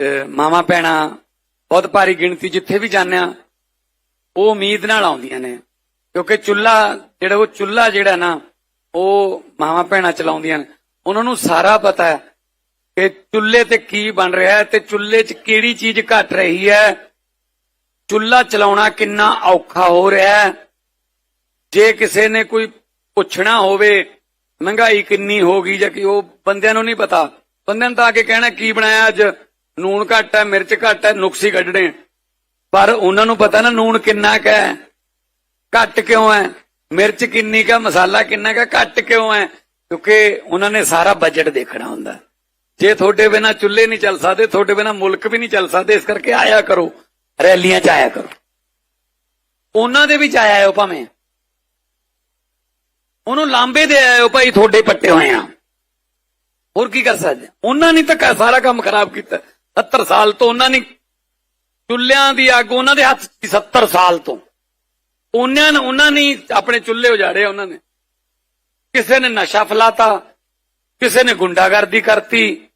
ਅਹ ਮਾਵਾਂ ਭੈਣਾਂ ਬਹੁਤ ਭਾਰੀ ਗਿਣਤੀ ਜਿੱਥੇ ਵੀ ਜਾਂਦੇ ਆ ਉਹ ਉਮੀਦ ਨਾਲ ਆਉਂਦੀਆਂ ਨੇ। ਕਿਉਂਕਿ ਚੁੱਲਾ ਜਿਹੜਾ ਉਹ ਚੁੱਲਾ ਜਿਹੜਾ ਨਾ, ਉਹ ਮਾਵਾਂ ਭੈਣਾਂ ਚਲਾਉਂਦੀਆਂ ਨੇ। ਉਹਨਾਂ ਨੂੰ ਸਾਰਾ ਪਤਾ ਹੈ ਕਿ ਚੁੱਲੇ ਤੇ ਕੀ ਬਣ ਰਿਹਾ ਹੈ ਤੇ ਚੁੱਲੇ 'ਚ ਕਿਹੜੀ ਚੀਜ਼ ਘਟ ਰਹੀ ਹੈ। ਚੁੱਲ੍ਹਾ ਚਲਾਉਣਾ ਕਿੰਨਾ ਔਖਾ ਹੋ ਰਿਹਾ ਹੈ। ਜੇ ਕਿਸੇ ਨੇ ਕੋਈ ਪੁੱਛਣਾ ਹੋਵੇ, ਮਹਿੰਗਾਈ ਕਿੰਨੀ ਹੋ ਗਈ ਜਾਂ ਕਿ ਉਹ ਬੰਦਿਆਂ ਨੂੰ ਨਹੀਂ ਪਤਾ, ਬੰਦਿਆਂ ਨੂੰ ਤਾਂ ਆ ਕੇ ਕਹਿਣਾ, ਕੀ ਬਣਾਇਆ ਅੱਜ? ਨੂਣ ਘੱਟ ਹੈ, ਮਿਰਚ ਘੱਟ ਹੈ, ਨੁਕਸੀ ਕੱਢਣੇ ਪਰ ਉਹਨਾਂ ਨੂੰ ਪਤਾ ਨਾ ਨੂਣ ਕਿੰਨਾ ਕੁ ਹੈ, ਘੱਟ ਕਿਉਂ ਹੈ, ਮਿਰਚ ਕਿੰਨੀ ਕਾ ਮਸਾਲਾ ਕਿੰਨਾ ਕਾ ਘੱਟ ਕਿਉਂ ਹੈ, ਕਿਉਂਕਿ ਉਹਨਾਂ ਨੇ ਸਾਰਾ ਬਜਟ ਦੇਖਣਾ ਹੁੰਦਾ। ਜੇ ਤੁਹਾਡੇ ਬਿਨਾ ਚੁੱਲ੍ਹੇ ਨਹੀਂ ਚੱਲ ਸਕਦੇ, ਤੁਹਾਡੇ ਬਿਨਾ ਮੁਲਕ ਵੀ ਨਹੀਂ ਚੱਲ ਸਕਦੇ, ਇਸ ਕਰਕੇ ਆਇਆ ਕਰੋ, ਰੈਲੀਆਂ 'ਚ ਆਇਆ ਕਰੋ। ਉਹਨਾਂ ਦੇ ਵਿੱਚ ਆਇਆ ਹੋ ਭਾਵੇਂ। ਉਹਨੂੰ ਲਾਂਬੇ ਦੇ ਆਇਓ ਭਾਈ ਤੁਹਾਡੇ ਪੱਟੇ ਹੋਏ ਆ। ਹੋਰ ਕੀ ਕਰ ਸਕਦੇ? ਉਹਨਾਂ ਨੇ ਤਾਂ ਸਾਰਾ ਕੰਮ ਖਰਾਬ ਕੀਤਾ। 70 ਸਾਲ ਤੋਂ ਉਹਨਾਂ ਨੇ ਚੁੱਲ੍ਹਿਆਂ ਦੀ ਅੱਗ ਉਹਨਾਂ ਦੇ ਹੱਥ 'ਚ 70 ਸਾਲ ਤੋਂ। ਉਹਨਾਂ ਨੇ ਉਹਨਾਂ ਨੇ ਆਪਣੇ ਚੁੱਲ੍ਹੇ ਉਜਾੜੇ ਉਹਨਾਂ ਨੇ। ਕਿਸੇ ਨੇ ਨਸ਼ਾ ਫਲਾਤਾ, ਕਿਸੇ ਨੇ ਗੁੰਡਾਗਰਦੀ ਕਰਤੀ।